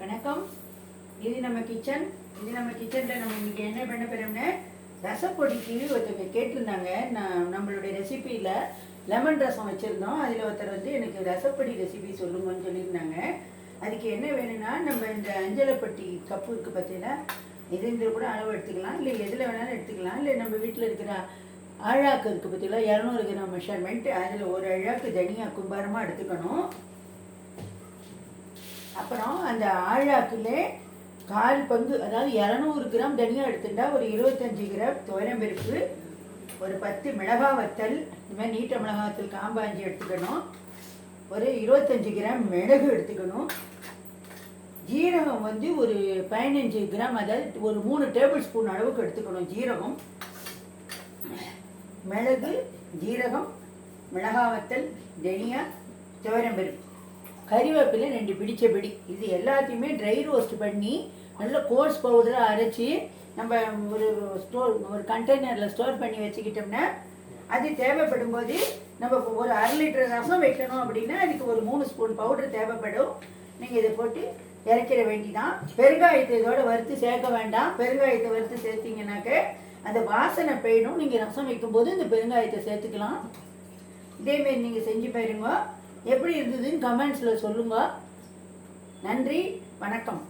வணக்கம். இது நம்ம கிச்சன் இது நம்ம கிச்சனில் நம்ம இன்னைக்கு என்ன பண்ண போகிறோம்னா ரசப்பொடிக்கு ஒருத்தவங்க கேட்டிருந்தாங்க. நான் நம்மளுடைய ரெசிபியில் லெமன் ரசம் வச்சுருந்தோம். அதில் ஒருத்தர் வந்து எனக்கு ரசப்பொடி ரெசிபி சொல்லுங்கன்னு சொல்லியிருந்தாங்க. அதுக்கு என்ன வேணும்னா நம்ம இந்த அஞ்சலைப்பட்டி கப்பு இருக்குது பார்த்தீங்கன்னா இந்த கூட அளவு எடுத்துக்கலாம். இல்லை எதில் வேணாலும் எடுத்துக்கலாம். இல்லை நம்ம வீட்டில் இருக்கிற ஆழாக்கு இருக்குது பார்த்தீங்களா இரநூறு கிராம் மெஷர்மெண்ட் அதில் ஒரு அழாக்கு தனியாக கும்பாரமாக எடுத்துக்கணும். அப்புறம் அந்த ஆழாக்கில் கால் பங்கு அதாவது இரநூறு கிராம் தனியா எடுத்துட்டா ஒரு இருபத்தஞ்சு கிராம் துவரம்பருப்பு ஒரு பத்து மிளகா வத்தல் இந்த மாதிரி நீட்ட மிளகா வத்தல் காம்பாஞ்சி எடுத்துக்கணும். ஒரு இருபத்தஞ்சு கிராம் மிளகு எடுத்துக்கணும். ஜீரகம் வந்து ஒரு பதினஞ்சு கிராம் அதாவது ஒரு மூணு டேபிள் ஸ்பூன் அளவுக்கு எடுத்துக்கணும் ஜீரகம். மிளகு ஜீரகம் மிளகா வத்தல் தனியா துவரம்பருப்பு. கறிவேப்பிலை ரெண்டு பிடிச்ச பிடி. இது எல்லாத்தையுமே ட்ரை ரோஸ்ட் பண்ணி நல்ல கோர்ஸ் பவுடராக அரைச்சி நம்ம ஒரு ஸ்டோர் ஒரு கண்டெய்னரில் ஸ்டோர் பண்ணி வச்சுக்கிட்டோம்னா அது தேவைப்படும் போது நம்ம ஒரு அரை லிட்டர் ரசம் வைக்கணும் அப்படின்னா அதுக்கு ஒரு மூணு ஸ்பூன் பவுடர் தேவைப்படும். நீங்கள் இதை போட்டு இறக்கிற வேண்டிதான். பெருங்காயத்தை இதோட வறுத்து சேர்க்க வேண்டாம். பெருங்காயத்தை வறுத்து சேர்த்தீங்கன்னாக்க அந்த வாசனை போயிடும். நீங்கள் ரசம் வைக்கும்போது இந்த பெருங்காயத்தை சேர்த்துக்கலாம். இதேமாரி நீங்கள் செஞ்சு பாருங்க. எப்படி இருந்ததுன்னு கமெண்ட்ஸில் சொல்லுங்க. நன்றி வணக்கம்.